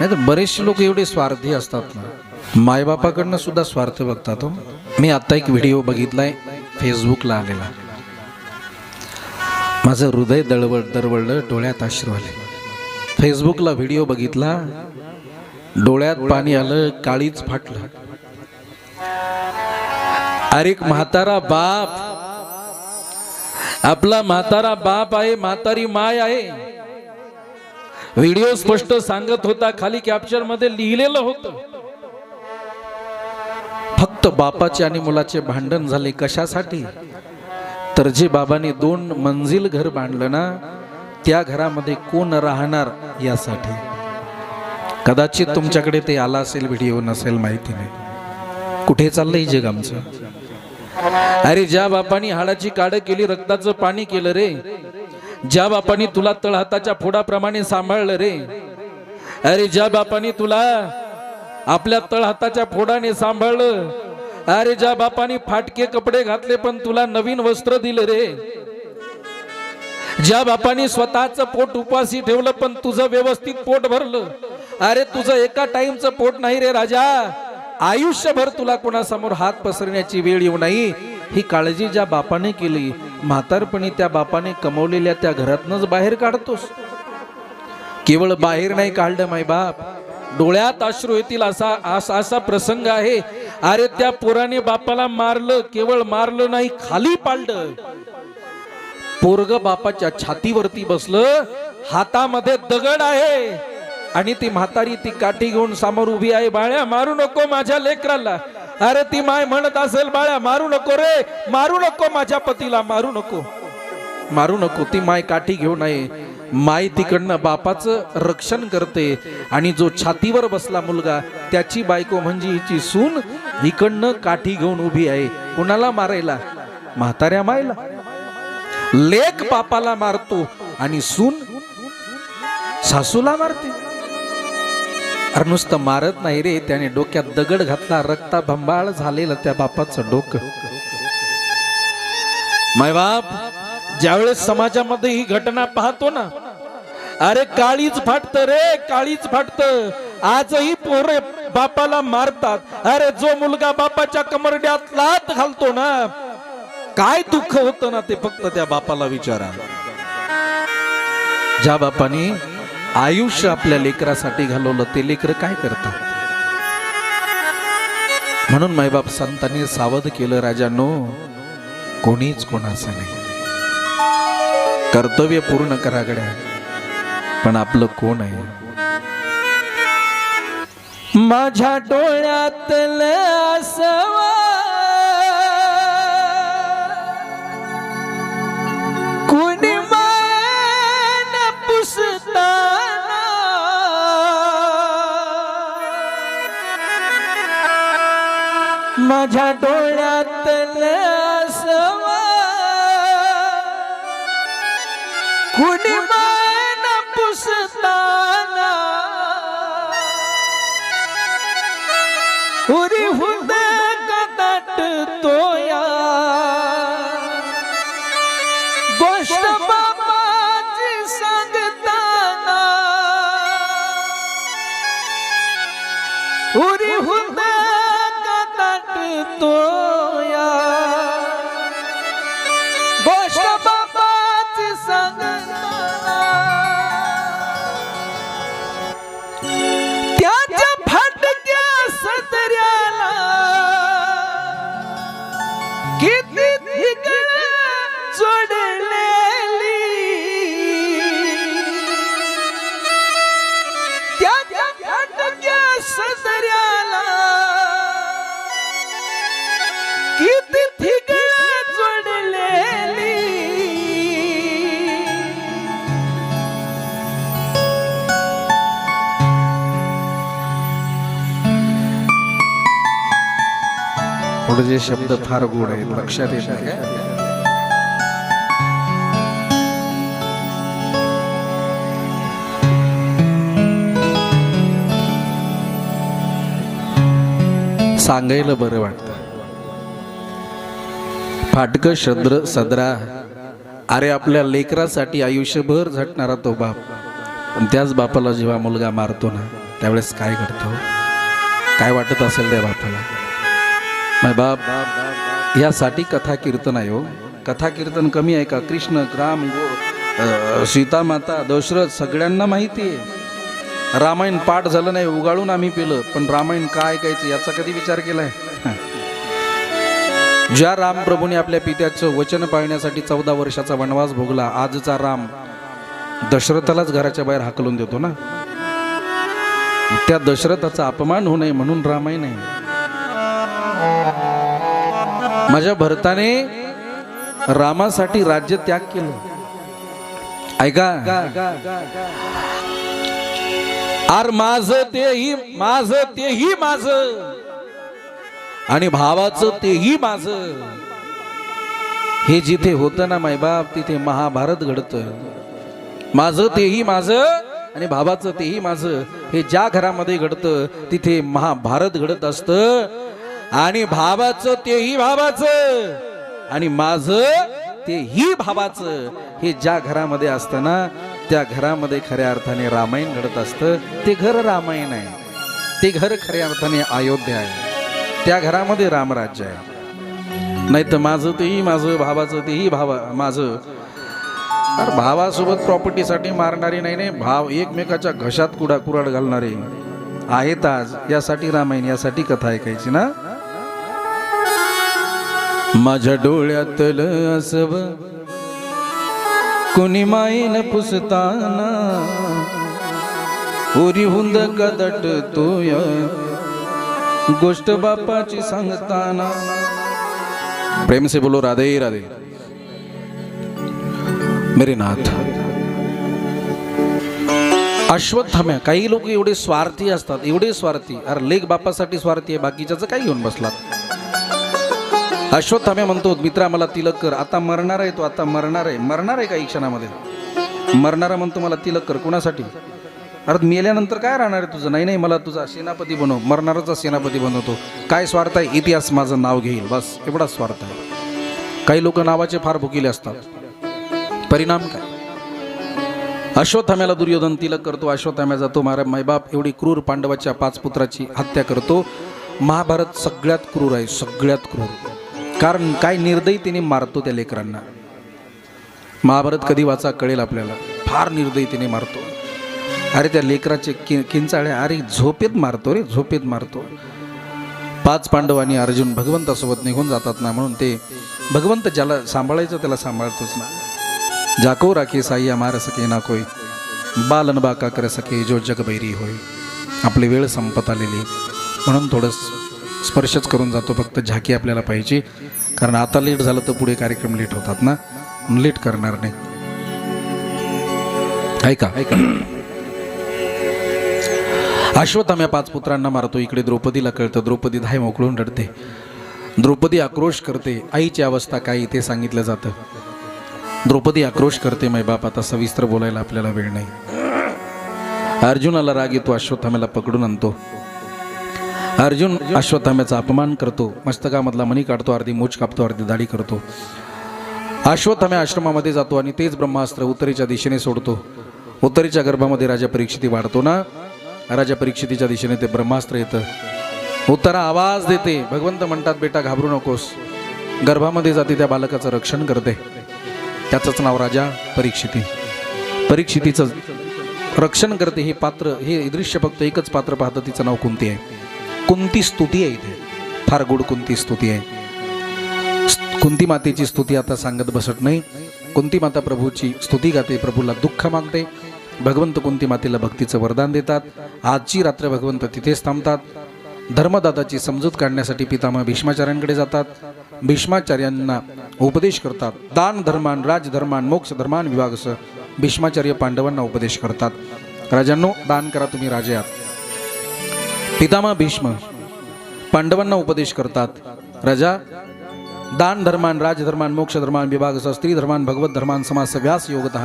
नाही तर बरेचसे लोक एवढे स्वार्थी असतात ना. मायबापाकडनं सुद्धा स्वार्थ बघतात हो. मी आता एक व्हिडिओ बघितलाय फेसबुकला आलेला. माझं हृदय दळवळ दरवळलं डोळ्यात आश्रू आले. फेसबुकला व्हिडिओ बघितला डोळ्यात पाणी आलं काळीच फाटलं. अरे म्हातारा बाप. आपला म्हातारा बाप आहे म्हातारी माय आहे. व्हिडिओ स्पष्ट सांगत होता खाली कॅप्चरमध्ये लिहिलेलं होतं. फक्त बापाचे आणि मुलाचे भांडण झाले कशासाठी? तर जे बाबाने दोन मंजिल घर बांधलं ना त्या घरामध्ये कोण राहणार यासाठी? कदाचित तुमच्याकडे ते आला असेल व्हिडिओ नसेल माहिती नाही. कुठे चाललंय जग आमचं? अरे ज्या बापानी हाडाची काड केली रक्ताचं पाणी केलं रे ज्या बापाने तुला तळहाताच्या फोडाप्रमाणे सांभाळलं रे. अरे ज्या बापाने तुला आपल्या तळहाताच्या फोडाने सांभाळलं अरे ज्या बापाने फाटके कपडे घातले पण तुला नवीन वस्त्र दिलं रे. ज्या बापाने स्वतःच पोट उपाशी ठेवलं पण तुझं व्यवस्थित पोट भरलं अरे तुझं एका टाइमचं पोट नाही रे राजा. आयुष्यभर तुला कोणासमोर हात पसरण्याची वेळ येऊ नाही. ही काळजी ज्या बापाने केली म्हातारपणी त्या बापाने कमवलेल्या त्या घरातनच बाहेर काढतोस. केवळ बाहेर नाही काढलं माय बाप. डोळ्यात अश्रू येतील असा असा असा प्रसंग आहे. अरे त्या पोराने बापाला मारलं केवळ मारलं नाही खाली पाडलं. पोरग बापाच्या छातीवरती बसलं हातामध्ये दगड आहे. आणि ती म्हातारी ती काठी घेऊन समोर उभी आहे बाळ्या मारू नको माझ्या लेकराला. अरे ती माय म्हणत असेल बाळ्या मारू नको रे मारू नको माझ्या पतीला मारू नको. मारू नको ती माय काठी घेऊन आहे. माय तिकडनं बापाचं रक्षण करते आणि जो छातीवर बसला मुलगा त्याची बायको म्हणजे हिची सून इकडनं काठी घेऊन उभी आहे. कुणाला मारायला? म्हाताऱ्या मायला. लेख बापाला मारतो आणि सून सासूला मारते. अरे नुसतं मारत नाही रे. त्याने डोक्यात दगड घातला रक्ता भंबाळ झालेलं त्या बापाचं डोकं. माय बाप ज्यावेळेस समाजामध्ये ही घटना पाहतो ना अरे काळीच फाटत रे काळीच फाटत. आजही पोरे बापाला मारतात. अरे जो मुलगा बापाच्या कमरड्यात लात घालतो ना काय दुःख होतं ना ते फक्त त्या बापाला विचारा. ज्या बापाने आयुष्य आपल्या लेकरासाठी घालवलं ते लेकर काय करतात? म्हणून मायबाप संतांनी सावध केलं राजानो कोणीच कोणाचं नाही. कर्तव्य पूर्ण करा गड्या पण आपलं कोण आहे? माझ्या डोळ्यातलं असवा माझ्या डोळ्यातलं असवा कुणी मायन पुसताना उरी हुंद कदाट तोया गोष्ट त्याच्या सदऱ्याला. किती ठिकाण जोडलेली. शब्द फार गोड आहेत लक्षात येत सांगायला बरं वाटतं. फाटक शद्र सदरा. अरे आपल्या लेकरासाठी आयुष्यभर झटणारा तो बाप. पण त्याच बापाला जेव्हा मुलगा मारतो ना त्यावेळेस काय करतो? काय वाटत असेल त्या बापाला? माय बाप यासाठी कथा कीर्तन आहे हो. कथा कीर्तन कमी आहे का? कृष्ण राम गो सीता माता दशरथ सगळ्यांना माहिती आहे. रामायण पाठ झालं नाही उगाळून आम्ही पिलं. पण रामायण काय ऐकायचं याचा कधी विचार केलाय? ज्या रामप्रभूने आपल्या पित्याचं वचन पाळण्यासाठी चौदा वर्षाचा वनवास भोगला आजचा राम दशरथालाच घराच्या बाहेर हाकलून देतो ना? त्या दशरथाचा अपमान होऊ नये म्हणून रामायण आहे. माझ्या भरताने रामासाठी राज्य त्याग केलं. ऐका. आर माझ तेही माझ तेही माझ. आणि भावाचं तेही माझ. हे जिथे होतं ना मायबाप तिथे महाभारत घडतं. माझं तेही माझं आणि भावाचं तेही माझं हे ज्या घरामध्ये घडतं तिथे महाभारत घडत असतं. आणि भावाचं तेही भावाचं आणि माझं तेही भावाचं हे ज्या घरामध्ये असतं ना त्या घरामध्ये खऱ्या अर्थाने रामायण घडत असतं. ते घर रामायण आहे. ते घर खऱ्या अर्थाने अयोध्या आहे. त्या घरामध्ये रामराज्य आहे. नाही तर माझं तेही माझं भावाचं तेही भावा माझं अरे भावासोबत प्रॉपर्टीसाठी मारणारी नाही नाही भाव एकमेकाच्या घशात कुडा कुराड घालणारे. आहेत आज. यासाठी रामायण यासाठी कथा ऐकायची ना? माझ्या डोळ्यातलं असं कोणी माईन पुसताना पुरी हुंद कदट तोय. गोष्ट बापाची सांगताना. प्रेम से बोलो राधे राधे. मेरे नाथ. अश्वत्थाम्या काही लोक एवढे स्वार्थी असतात एवढे स्वार्थी. अरे लेख बापासाठी स्वार्थी आहे बाकीच्याचं काही घेऊन बसलात? अश्वत्थाम्या म्हणतो मित्रा मला तिलक कर. आता मरणार आहे तो आता मरणार आहे. मरणार आहे काही क्षणामध्ये? मरणारा म्हणतो मला तिलक कर. कुणासाठी? अरे मेल्यानंतर काय राहणार आहे तुझं? नाही नाही मला तुझा सेनापती बनव. मरणाराचा सेनापती बनवतो. काय स्वार्थ आहे? इतिहास माझं नाव घेईल. बस एवढाच स्वार्थ आहे. काही लोक नावाचे फार भुकिले असतात. परिणाम काय? अश्वत्थाम्याला दुर्योधन तिलक करतो अश्वत्थाम्या जातो. महाराज मायबाप एवढी क्रूर पांडवाच्या पाच पुत्राची हत्या करतो. महाभारत सगळ्यात क्रूर आहे सगळ्यात क्रूर. कारण काय निर्दयीने मारतो त्या लेकरांना. महाभारत कधी वाचा कळेल आपल्याला. फार निर्दयीने मारतो. अरे त्या लेकराचे कि किंचाळे अरे झोपेत मारतो रे झोपेत मारतो. पाच पांडव आणि अर्जुन भगवंतासोबत निघून जातात ना म्हणून ते भगवंत ज्याला सांभाळायचं त्याला सांभाळतोच ना. जाको राखे साह्या मार सके ना कोय बालन बाका कर सके जो जगबैरी होय. आपली वेळ संपत आलेली. म्हणून थोडंसं स्पर्शच करून जातो फक्त झाकी आपल्याला पाहिजे. कारण आता लेट झालं तर पुढे कार्यक्रम लेट होतात ना. लेट करणार नाही. ऐका. ऐका अश्वत्थाम्या पाच पुत्रांना मारतो. इकडे द्रौपदीला कळतं. द्रौपदी धाय मोकळून रडते. द्रौपदी आक्रोश करते. आईची अवस्था काय ते सांगितलं जातं. द्रौपदी आक्रोश करते माय बाप आता सविस्तर बोलायला आपल्याला वेळ नाही. अर्जुनाला राग येतो. अश्वत्थाम्याला पकडून आणतो. अर्जुन अश्वत्थाम्याचा अपमान करतो. मस्तकामधला मणी काढतो अर्धी मूछ कापतो अर्धी दाढी करतो. अश्वत्थाम्या आश्रमामध्ये जातो आणि तेच ब्रह्मास्त्र उत्तरेच्या दिशेने सोडतो. उत्तरेच्या गर्भामध्ये राजा परीक्षिती वाढतो ना? राजा परीक्षितीच्या दिशेने ते ब्रह्मास्त्र येतं. उत्तरा आवाज देते. भगवंत म्हणतात बेटा घाबरू नकोस. गर्भामध्ये जाते त्या बालकाचं रक्षण करते. त्याचंच नाव राजा परीक्षिती. परीक्षितीचं रक्षण करते हे पात्र हे दृश्य फक्त एकच पात्र पाहतं तिचं नाव कोणते आहे. कुंती स्तुती आहे इथे? फार गुड कुंती स्तुती आहे? कुंती मातेची स्तुती आता सांगत बसत नाही. कुंती माता प्रभूची स्तुती गाते प्रभूला दुःख मागते. भगवंत कुंती मातेला भक्तीचं वरदान देतात? आजची रात्र भगवंत तिथेच थांबतात. धर्मदाताची समजूत काढण्यासाठी पितामह भीष्माचार्यांकडे जातात. भीष्माचार्यांना उपदेश करतात. दान धर्मान राजधर्मान मोक्ष धर्मान विभागस. भीष्माचार्य पांडवांना उपदेश करतात. राजांनो दान करा तुम्ही राजे आहात. पितामह भीष्म पांडवांना उपदेश करतात. राजा दान धर्मान राजधर्मान मोक्ष धर्मान विभाग स्त्री धर्मान भगवत धर्मान समास व्यास योगत